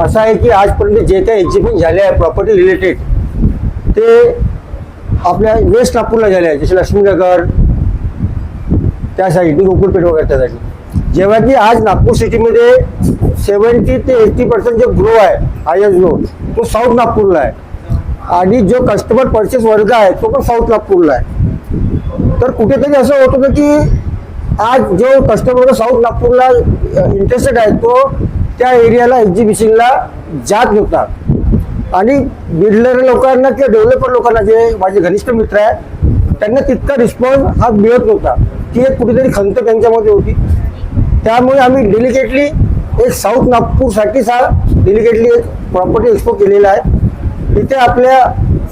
असं आहे की आजपर्यंत जे काही एक्झिबिशन झाले आहे प्रॉपर्टी रिलेटेड ते आपल्या वेस्ट नागपूरला झाले आहे जसे लक्ष्मीनगर त्या साईडनी गोकुळपेठ वगैरे त्या साईडनी जेव्हा की आज नागपूर सिटीमध्ये सेवन्टी ते एटी पर्सेंट जो ग्रो आहे आय एस ग्रो तो साऊथ नागपूरला आहे. आणि जो कस्टमर पर्चेस वर्ग आहे तो पण साऊथ नागपूरला आहे. तर कुठेतरी असं होत होतं की आज जो कस्टमर साऊथ नागपूरला इंटरेस्टेड आहे तो त्या एरियाला एक्झिबिशनला जात नव्हता. आणि बिल्डर लोकांना किंवा डेव्हलपर लोकांना जे माझे घनिष्ठ मित्र आहे त्यांना तितका रिस्पॉन्स हा मिळत नव्हता. ती एक कुठेतरी खंत त्यांच्यामध्ये होती. त्यामुळे आम्ही डेलिकेटली एक साऊथ नागपूरसाठीच हा डेलिकेटली एक प्रॉपर्टी एक्सपो केलेला आहे. इथे आपल्या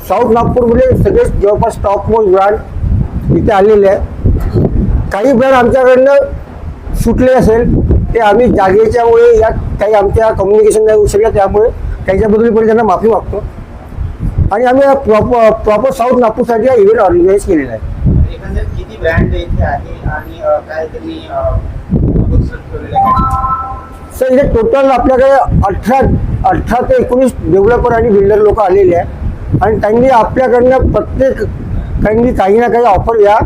साऊथ नागपूरमध्ये सगळे जवळपास टॉप मोस्ट ब्रँड इथे आलेले आहे काही ब्रँड आमच्याकडनं सुटले असेल ते आम्ही जागेच्यामुळे या काही आमच्या कम्युनिकेशन नाही होऊ त्यामुळे त्याच्याबद्दल पण त्यांना माफी मागतो. आणि आम्ही प्रॉपर प्रॉपर साऊथ नागपूरसाठी हा इव्हेंट ऑर्गनाईज केलेला आहे. किती ब्रँड इथे आणि काय? सर इथे टोटल आपल्याकडे अठरा अठरा ते एकोणीस डेव्हलपर आणि बिल्डर लोक आलेले आहे आणि त्यांनी आपल्याकडनं प्रत्येक त्यांनी काही ना काही ऑफर या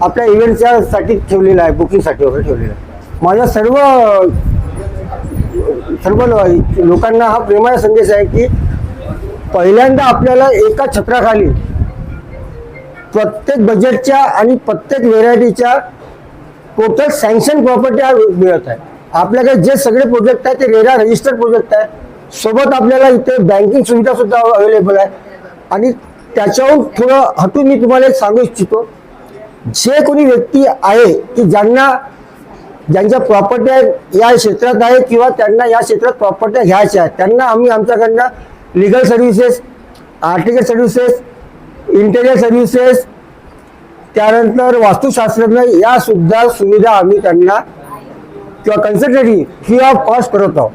आपल्या इव्हेंटच्या साठी ठेवलेला आहे बुकिंगसाठी वगैरे ठेवलेला आहे. माझा सर्व सर्व लोकांना हा प्रेमाचा संदेश आहे की पहिल्यांदा आपल्याला एका छत्राखाली प्रत्येक बजेटच्या आणि प्रत्येक व्हेरायटीच्या टोटल सँक्शन प्रॉपर्टी हा मिळत आहे. आपल्याकडे जे सगळे प्रोजेक्ट आहेत ते रेरा रजिस्टर्ड प्रोजेक्ट आहे सोबत आपल्याला इथे बँकिंग सुविधा सुद्धा अवेलेबल आहे. आणि त्याच्याहून थोडं हटून मी तुम्हाला एक सांगू इच्छितो. जे कोणी व्यक्ती आहे की ज्यांना ज्यांच्या प्रॉपर्ट्या या क्षेत्रात आहे किंवा त्यांना या क्षेत्रात प्रॉपर्ट्या घ्यायच्या आहेत त्यांना आम्ही आमच्याकडनं legal services article services interior services त्यानंतर वास्तुशास्त्रज्ञ या सुद्धा सुविधा आम्ही त्यांना किंवा कन्सल्टरी फ्री ऑफ कॉस्ट करत आहोत.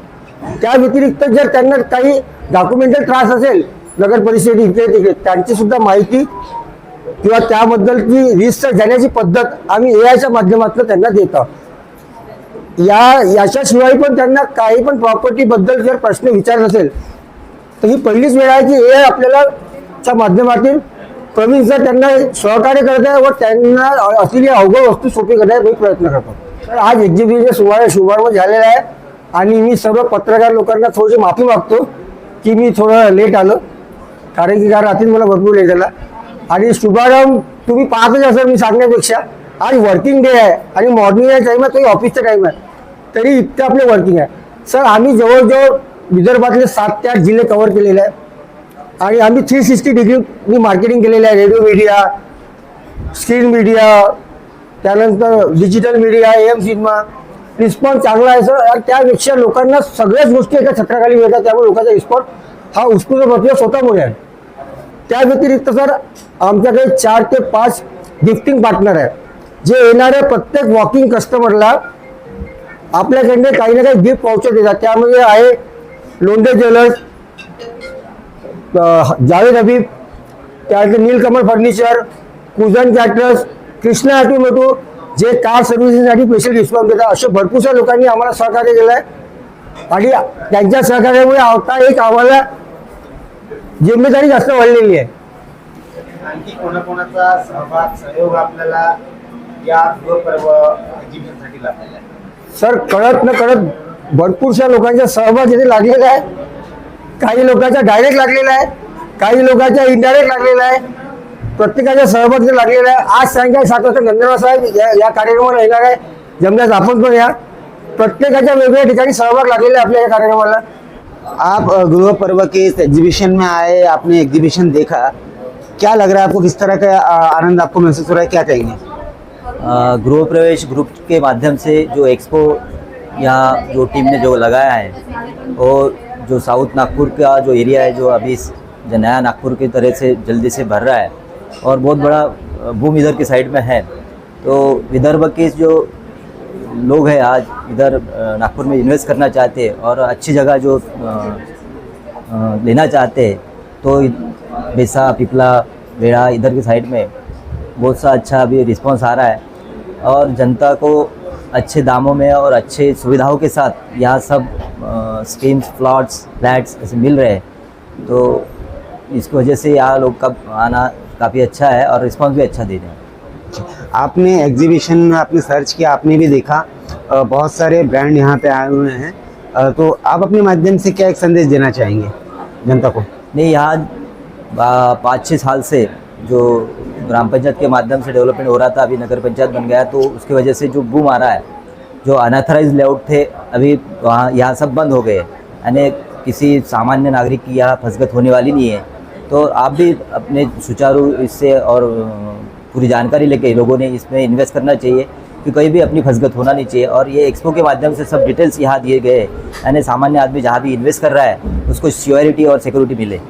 त्या व्यतिरिक्त जर त्यांना काही डॉक्युमेंटल त्रास असेल नगर परिषद इकडे तिकडे त्यांची सुद्धा माहिती किंवा त्याबद्दलची रिस्क जाण्याची पद्धत आम्ही ए आयच्या माध्यमातून त्यांना देत आहोत. या याच्याशिवाय पण त्यांना काही पण प्रॉपर्टी बद्दल जर प्रश्न विचारत असेल तर ही पहिलीच वेळ आहे की ए आय आपल्याला च्या माध्यमातून प्रवीण सर त्यांना सहकार्य करत आहे व त्यांना असलेली अवघड वस्तू सोपी करण्याचा मी प्रयत्न करतो तर आज एक्झिबिशन सुमारे शुभारंभ झालेला आहे आणि मी सर्व पत्रकार लोकांना थोडीशी माफी मागतो की मी थोडं लेट आलो कारण की काय रात्री मला भरपूर लेट झाला. आणि शुभारंभ तुम्ही पाहतच असाल मी सांगण्यापेक्षा. आज वर्किंग डे आहे आणि मॉर्निंग टाईम आहे तो ऑफिसचा टाईम आहे. तरी इतकं आपले वर्किंग आहे. सर आम्ही जवळजवळ विदर्भातले सात ते आठ जिल्हे कव्हर केलेले आहे आणि आम्ही थ्री सिक्स्टी डिग्री मार्केटिंग केलेलं आहे. रेडिओ मीडिया स्क्रीन मीडिया त्यानंतर digital media M cinema response चांगला आहे सर आणि त्यापेक्षा लोकांना सगळ्याच गोष्टी एका छत्राखाली मिळतात. त्यामुळे लोकांचा रिस्पॉन्स हा उत्स्फूर्त प्रक्रिया स्वतःमुळे आहे. त्या व्यतिरिक्त सर आमच्याकडे चार ते पाच गिफ्टिंग पार्टनर आहे जे येणाऱ्या प्रत्येक वॉकिंग कस्टमरला आपल्याकडे काही ना काही गिफ्ट पावचर देतात. त्यामध्ये आहे लोंढे ज्वेलर्स जावेद हबीब त्यानंतर Neelkamal furniture cuisine caterers Krishna ऑटोमेटो जे कार सर्व्हिसिंगसाठी स्पेशल डिस्काउंट देतात. असे भरपूरशा लोकांनी आम्हाला सहकार्य केलं आहे आणि त्यांच्या सहकार्यामुळे आता एक आम्हाला जिम्मेदारी जास्त वाढलेली आहे. आणखी कोणाकोणाचा सहभाग सहयोग आपल्याला या गृहपर्व एक्झिबिशनसाठी लाभलेला आहे? सर कळत न कळत भरपूरशा लोकांचा सहभाग इथे लागलेला आहे. काही लोकांचा डायरेक्ट लागलेला आहे. काही लोकांचा इनडायरेक्ट लागलेला आहे. प्रत्येकाचा सहभाग इथे लागलेला आहे. आज सायंकाळी सात वाजता गंधर्व साहेब या या कार्यक्रमाला येणार आहे. जमल्यास आपण पण या. प्रत्येकाच्या वेगवेगळ्या ठिकाणी सहभाग लागलेला आहे आपल्या या कार्यक्रमाला. आप गृह पर्व के इस एग्जीबिशन में आए आपने एग्जीबिशन देखा. क्या लग रहा है आपको? किस तरह का आनंद आपको महसूस हो रहा है? क्या कहेंगे? गृह प्रवेश ग्रुप के माध्यम से जो एक्सपो यहाँ जो टीम ने जो लगाया है, और जो साउथ नागपुर का जो एरिया है, जो अभी जो नया नागपुर की तरह से जल्दी से भर रहा है, और बहुत बड़ा बूम इधर की साइड में है। तो विदर्भ के जो लोग हैं आज, इधर नागपुर में इन्वेस्ट करना चाहते हैं, और अच्छी जगह जो लेना चाहते हैं तो बेसा, पिपला, बेड़ा, इधर की साइड में बहुत सा अच्छा अभी रिस्पांस आ रहा है। और जनता को अच्छे दामों में और अच्छे सुविधाओं के साथ यहाँ सब स्कीम्स प्लॉट्स फ्लैट्स ऐसे मिल रहे हैं। तो इसकी वजह से यहाँ लोग का आना काफ़ी अच्छा है और रिस्पांस भी अच्छा दे रहे हैं। आपने एग्जीबिशन में आपने सर्च किया आपने भी देखा बहुत सारे ब्रांड यहाँ पे आए हुए हैं। तो आप अपने माध्यम से क्या एक संदेश देना चाहेंगे जनता को? नहीं यहाँ पाँच छः साल से जो ग्राम पंचायत के माध्यम से डेवलपमेंट हो रहा था, अभी नगर पंचायत बन गया तो उसकी वजह से जो बूम आ रहा है, जो अनऑथराइज लेआउट थे, अभी वहाँ, यहाँ सब बंद हो गए यानी किसी सामान्य नागरिक की यहाँ फसगत होने वाली नहीं है। तो आप भी अपने सुचारू इससे और पूरी जानकारी लेके लोगों ने इसमें इन्वेस्ट करना चाहिए, कि कहीं भी अपनी फसगत होना नहीं चाहिए। और ये एक्सपो के माध्यम से सब डिटेल्स यहाँ दिए गए। यानी सामान्य आदमी जहाँ भी इन्वेस्ट कर रहा है, उसको सिक्योरिटी और सिक्योरिटी मिले।